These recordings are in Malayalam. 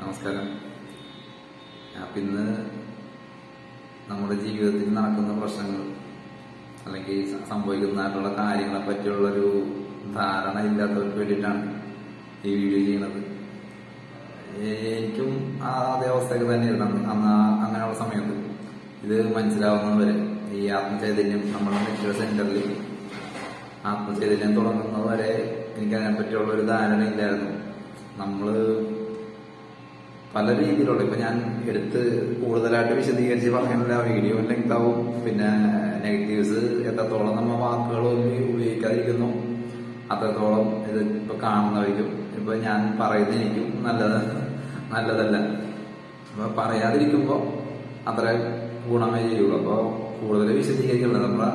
നമസ്കാരം. അപ്പം ഇന്ന് നമ്മുടെ ജീവിതത്തിൽ നടക്കുന്ന പ്രശ്നങ്ങൾ അല്ലെങ്കിൽ സംഭവിക്കുന്നതായിട്ടുള്ള കാര്യങ്ങളെ പറ്റിയുള്ളൊരു ധാരണ ഇല്ലാത്തവർക്ക് വേണ്ടിയിട്ടാണ് ഈ വീഡിയോ ചെയ്യുന്നത്. എനിക്കും ആ അതേ അവസ്ഥയൊക്കെ തന്നെയായിരുന്നു അന്ന്. അങ്ങനെയുള്ള സമയത്ത് ഇത് മനസ്സിലാവുന്നതുവരെ ഈ ആത്മചൈതന്യം നമ്മുടെ മെഡിക്കൽ സെന്ററിൽ ആത്മചൈതന്യം തുടങ്ങുന്നത് വരെ എനിക്ക് അതിനെ പറ്റിയുള്ള ഒരു ധാരണ ഇല്ലായിരുന്നു നമ്മൾ പല രീതിയിലുള്ള ഇപ്പൊ ഞാൻ എടുത്ത് കൂടുതലായിട്ട് വിശദീകരിച്ച് പറയുന്നില്ല. വീഡിയോ ലെങ്ത് ആവും പിന്നെ നെഗറ്റീവ്സ് എത്രത്തോളം നമ്മൾ വാക്കുകൾ ഉപയോഗിക്കാതിരിക്കുന്നു. അത്രത്തോളം ഇത് ഇപ്പൊ കാണുന്നവർക്കും ഇപ്പൊ ഞാൻ പറയുന്നത് എനിക്കും നല്ലത് നല്ലതല്ല. അപ്പൊ പറയാതിരിക്കുമ്പോൾ അത്ര ഗുണമേ ചെയ്യുള്ളൂ. അപ്പോൾ കൂടുതൽ വിശദീകരിക്കുന്നത് നമ്മുടെ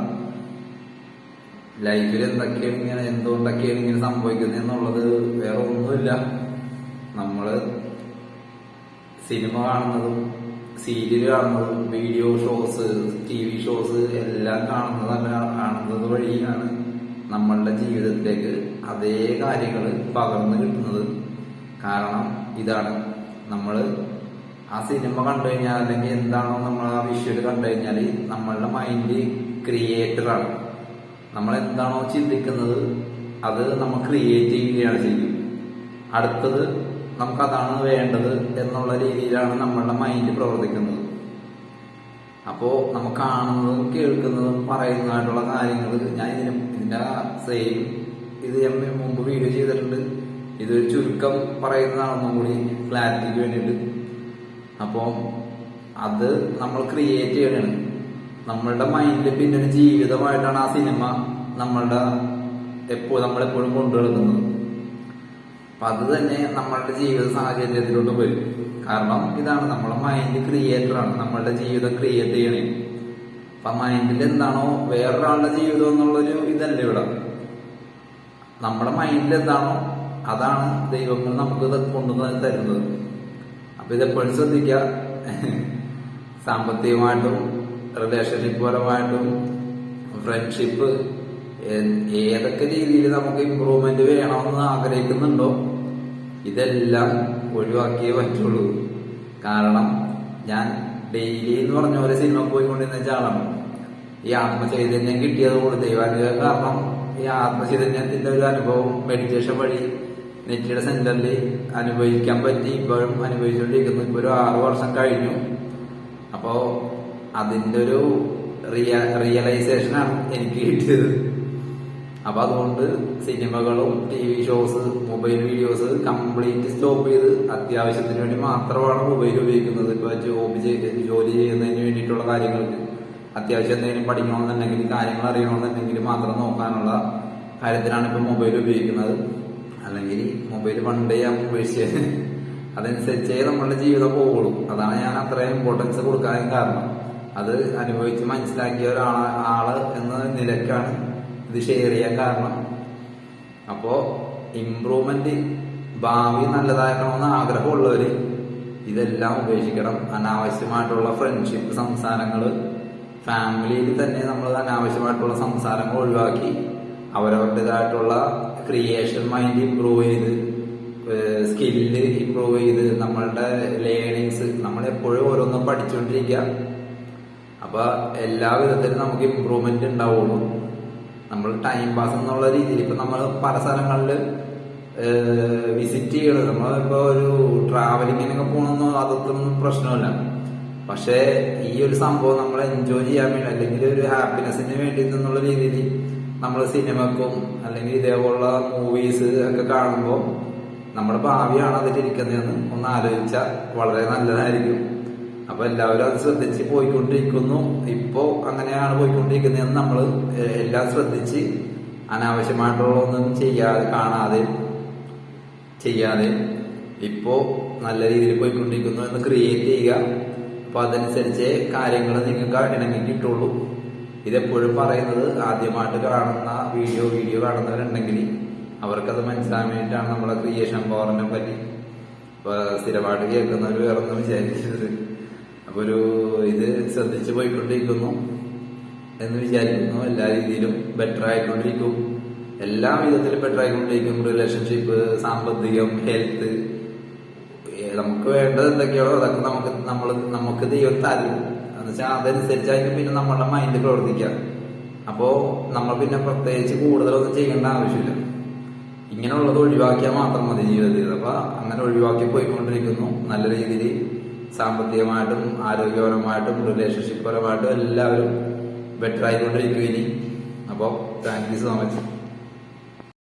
ലൈഫിൽ എന്തൊക്കെയാണ് ഇങ്ങനെ എന്തുകൊണ്ടൊക്കെയാണ് ഇങ്ങനെ സംഭവിക്കുന്നത് എന്നുള്ളത് വേറെ ഒന്നുമില്ല. നമ്മൾ സിനിമ കാണുന്നതും സീരിയൽ കാണുന്നതും video shows T V shows എല്ലാം കാണുന്നത് കാണുന്നത് വഴിയാണ് നമ്മളുടെ ജീവിതത്തിലേക്ക് അതേ കാര്യങ്ങൾ പകർന്നു കിട്ടുന്നത്. കാരണം ഇതാണ്. നമ്മൾ ആ സിനിമ കണ്ടു കഴിഞ്ഞാൽ അല്ലെങ്കിൽ എന്താണോ നമ്മൾ ആ വിഷ്വൽ കണ്ടു കഴിഞ്ഞാൽ നമ്മളുടെ മൈൻഡ് ക്രിയേറ്ററാണ് നമ്മൾ എന്താണോ ചിന്തിക്കുന്നത് അത് നമ്മൾ ക്രിയേറ്റ് ചെയ്യുകയാണ് ചെയ്യും. അടുത്തത് നമുക്കതാണ് വേണ്ടത് എന്നുള്ള രീതിയിലാണ് നമ്മളുടെ മൈൻഡ് പ്രവർത്തിക്കുന്നത്. അപ്പോ നമ്മൾ കാണുന്നതും കേൾക്കുന്നതും പറയുന്നതായിട്ടുള്ള കാര്യങ്ങൾ ഞാൻ ഇതിന് ഇതിന്റെ സെയിം ഇത് എം മുമ്പ് വീഡിയോ ചെയ്തിട്ടുണ്ട്. ഇതൊരു ചുരുക്കം പറയുന്നതാണെന്നും കൂടി ക്ലാരിറ്റിക്ക് വേണ്ടിയിട്ട്. അപ്പോൾ അത് നമ്മൾ ക്രിയേറ്റ് ചെയ്യണം. നമ്മളുടെ മൈൻഡിൽ പിന്നെ ഒരു ജീവിതമായിട്ടാണ് ആ സിനിമ നമ്മളുടെ എപ്പോ നമ്മളെപ്പോഴും കൊണ്ടുവരുന്നത് അപ്പൊ അത് തന്നെ നമ്മളുടെ ജീവിത സാഹചര്യത്തിലോട്ട് വരും കാരണം ഇതാണ് നമ്മളെ മൈൻഡ് ക്രിയേറ്ററാണ് നമ്മളുടെ ജീവിതം ക്രിയേറ്റ് ചെയ്യണേ. അപ്പൊ മൈൻഡിൽ എന്താണോ വേറൊരാളുടെ ജീവിതം എന്നുള്ളൊരു ഇതല്ല ഇവിടെ. നമ്മുടെ മൈൻഡിൽ എന്താണോ അതാണ് ദൈവങ്ങൾ നമുക്ക് കൊണ്ടുവന്ന് തരുന്നത്. അപ്പൊ ഇതെപ്പോഴും ശ്രദ്ധിക്കുക സാമ്പത്തികമായിട്ടും റിലേഷൻഷിപ്പ് പരമായിട്ടും ഫ്രണ്ട്ഷിപ്പ് ഏതൊക്കെ രീതിയിൽ നമുക്ക് ഇമ്പ്രൂവ്മെന്റ് വേണമെന്ന് ആഗ്രഹിക്കുന്നുണ്ടോ ഇതെല്ലാം ഒഴിവാക്കിയേ പറ്റുള്ളൂ. കാരണം ഞാൻ ഡെയിലി എന്ന് പറഞ്ഞ പോലെ സിനിമ പോയിക്കൊണ്ടിരുന്ന ആളാണ് ഈ ആത്മചൈതന്യം കിട്ടിയത് കൊണ്ട് ദൈവാനുഗ്രഹം കാരണം ഈ ആത്മചൈതന്യത്തിന്റെ ഒരു അനുഭവം മെഡിറ്റേഷൻ വഴി നെറ്റിയുടെ സെന്ററിൽ അനുഭവിക്കാൻ പറ്റി. ഇപ്പോഴും അനുഭവിച്ചുകൊണ്ടിരിക്കുന്നു ഇപ്പൊ ഒരു ആറു വർഷം കഴിഞ്ഞു. അപ്പോ അതിന്റെ ഒരു റിയ റിയലൈസേഷനാണ് എനിക്ക് കിട്ടിയത്. അപ്പൊ അതുകൊണ്ട് സിനിമകളും T V shows mobile videos complete stop ചെയ്ത് അത്യാവശ്യത്തിന് വേണ്ടി മാത്രമാണ് മൊബൈൽ ഉപയോഗിക്കുന്നത്. ഇപ്പൊ ജോബ് ജോലി ചെയ്യുന്നതിന് വേണ്ടിയിട്ടുള്ള കാര്യങ്ങൾക്ക്. അത്യാവശ്യം എന്തെങ്കിലും പഠിക്കണമെന്നുണ്ടെങ്കിൽ കാര്യങ്ങൾ അറിയണമെന്നുണ്ടെങ്കിൽ മാത്രം നോക്കാനുള്ള കാര്യത്തിനാണ് ഇപ്പൊ മൊബൈൽ ഉപയോഗിക്കുന്നത്. അല്ലെങ്കിൽ മൊബൈൽ പണ്ടേ ഉപയോഗിച്ച് അതനുസരിച്ചേ നമ്മളുടെ ജീവിതം പോകുള്ളൂ അതാണ് ഞാൻ അത്രയും ഇമ്പോർട്ടൻസ് കൊടുക്കാൻ കാരണം. അത് അനുഭവിച്ച് മനസ്സിലാക്കിയ ഒരാളെ ആൾ എന്ന നിലക്കാണ് ഇത് ഷെയർ ചെയ്യാൻ കാരണം. അപ്പോ ഇംപ്രൂവ്മെന്റ് ഭാവി നല്ലതാക്കണമെന്ന് ആഗ്രഹമുള്ളവര് ഇതെല്ലാം ഉപേക്ഷിക്കണം. അനാവശ്യമായിട്ടുള്ള ഫ്രണ്ട്ഷിപ്പ് സംസാരങ്ങൾ ഫാമിലിയിൽ തന്നെ നമ്മൾ അനാവശ്യമായിട്ടുള്ള സംസാരങ്ങൾ ഒഴിവാക്കി അവരവരുടേതായിട്ടുള്ള ക്രിയേഷൻ മൈൻഡ് ഇമ്പ്രൂവ് ചെയ്ത് സ്കില്ല് ഇമ്പ്രൂവ് ചെയ്ത് നമ്മളുടെ ലേണിങ്സ് നമ്മൾ എപ്പോഴും ഓരോന്നും പഠിച്ചുകൊണ്ടിരിക്കുക അപ്പൊ എല്ലാ വിധത്തിലും നമുക്ക് ഇമ്പ്രൂവ്മെന്റ് ഉണ്ടാവുള്ളൂ നമ്മൾ ടൈം പാസ് എന്നുള്ള രീതിയിൽ ഇപ്പൊ നമ്മൾ പല സ്ഥലങ്ങളിൽ വിസിറ്റ് ചെയ്യണം നമ്മളിപ്പോൾ ഒരു ട്രാവലിങ്ങിനൊക്കെ പോകണമെന്നോ അതൊന്നും പ്രശ്നമില്ല. പക്ഷേ ഈ ഒരു സംഭവം നമ്മൾ എൻജോയ് ചെയ്യാൻ വേണ്ടി അല്ലെങ്കിൽ ഒരു ഹാപ്പിനെസ്സിന് വേണ്ടി എന്നുള്ള രീതിയിൽ നമ്മൾ സിനിമക്കും അല്ലെങ്കിൽ ഇതേപോലുള്ള മൂവീസ് ഒക്കെ കാണുമ്പോൾ നമ്മുടെ ഭാവിയാണ് അതിലിരിക്കുന്നതെന്ന് ഒന്ന് ആലോചിച്ചാൽ വളരെ നല്ലതായിരിക്കും. അപ്പൊ എല്ലാവരും അത് ശ്രദ്ധിച്ച് പോയിക്കൊണ്ടിരിക്കുന്നു. ഇപ്പോ അങ്ങനെയാണ് പോയിക്കൊണ്ടിരിക്കുന്നതെന്ന് നമ്മൾ എല്ലാം ശ്രദ്ധിച്ച് അനാവശ്യമായിട്ടുള്ള ഒന്നും ചെയ്യാതെ കാണാതെ ചെയ്യാതെ ഇപ്പോ നല്ല രീതിയിൽ പോയിക്കൊണ്ടിരിക്കുന്നു എന്ന് ക്രിയേറ്റ് ചെയ്യുക. അപ്പൊ അതനുസരിച്ച് കാര്യങ്ങൾ നിങ്ങൾക്ക് ഇണങ്ങി കിട്ടുള്ളൂ ഇതെപ്പോഴും പറയുന്നത് ആദ്യമായിട്ട് കാണുന്ന വീഡിയോ വീഡിയോ കാണുന്നവരുണ്ടെങ്കിൽ അവർക്കത് മനസ്സിലാൻ വേണ്ടിയിട്ടാണ് നമ്മളെ ക്രിയേഷൻ പവറിനെ പറ്റി. സ്ഥിരമായിട്ട് കേൾക്കുന്നവർ വേറൊന്നും വിചാരിക്കരുത്. അപ്പൊ ഒരു ഇത് ശ്രദ്ധിച്ച് പോയിക്കൊണ്ടിരിക്കുന്നു എന്ന് വിചാരിക്കുന്നു. എല്ലാ രീതിയിലും ബെറ്റർ ആയിക്കൊണ്ടിരിക്കും. എല്ലാ വിധത്തിലും ബെറ്റർ ആയിക്കൊണ്ടിരിക്കും. റിലേഷൻഷിപ്പ് സാമ്പത്തികം ഹെൽത്ത് നമുക്ക് വേണ്ടത് എന്തൊക്കെയാണോ അതൊക്കെ നമുക്ക് നമ്മൾ നമുക്ക് ദൈവം തരും. എന്നുവെച്ചാൽ അതനുസരിച്ചായിരിക്കും പിന്നെ നമ്മളുടെ മൈൻഡ് പ്രവർത്തിക്കുക. അപ്പോൾ നമ്മൾ പിന്നെ പ്രത്യേകിച്ച് കൂടുതലൊന്നും ചെയ്യേണ്ട ആവശ്യമില്ല. ഇങ്ങനെയുള്ളത് ഒഴിവാക്കിയാൽ മാത്രം മതി ജീവിതത്തിൽ. അപ്പോൾ അങ്ങനെ ഒഴിവാക്കി പോയിക്കൊണ്ടിരിക്കുന്നു. നല്ല രീതിയിൽ സാമ്പത്തികമായിട്ടും ആരോഗ്യപരമായിട്ടും റിലേഷൻഷിപ്പ് പരമായിട്ടും എല്ലാവരും ബെറ്റർ ആയിക്കൊണ്ടിരിക്കും ഇനി. അപ്പോൾ താങ്ക് യു സോ മച്ച്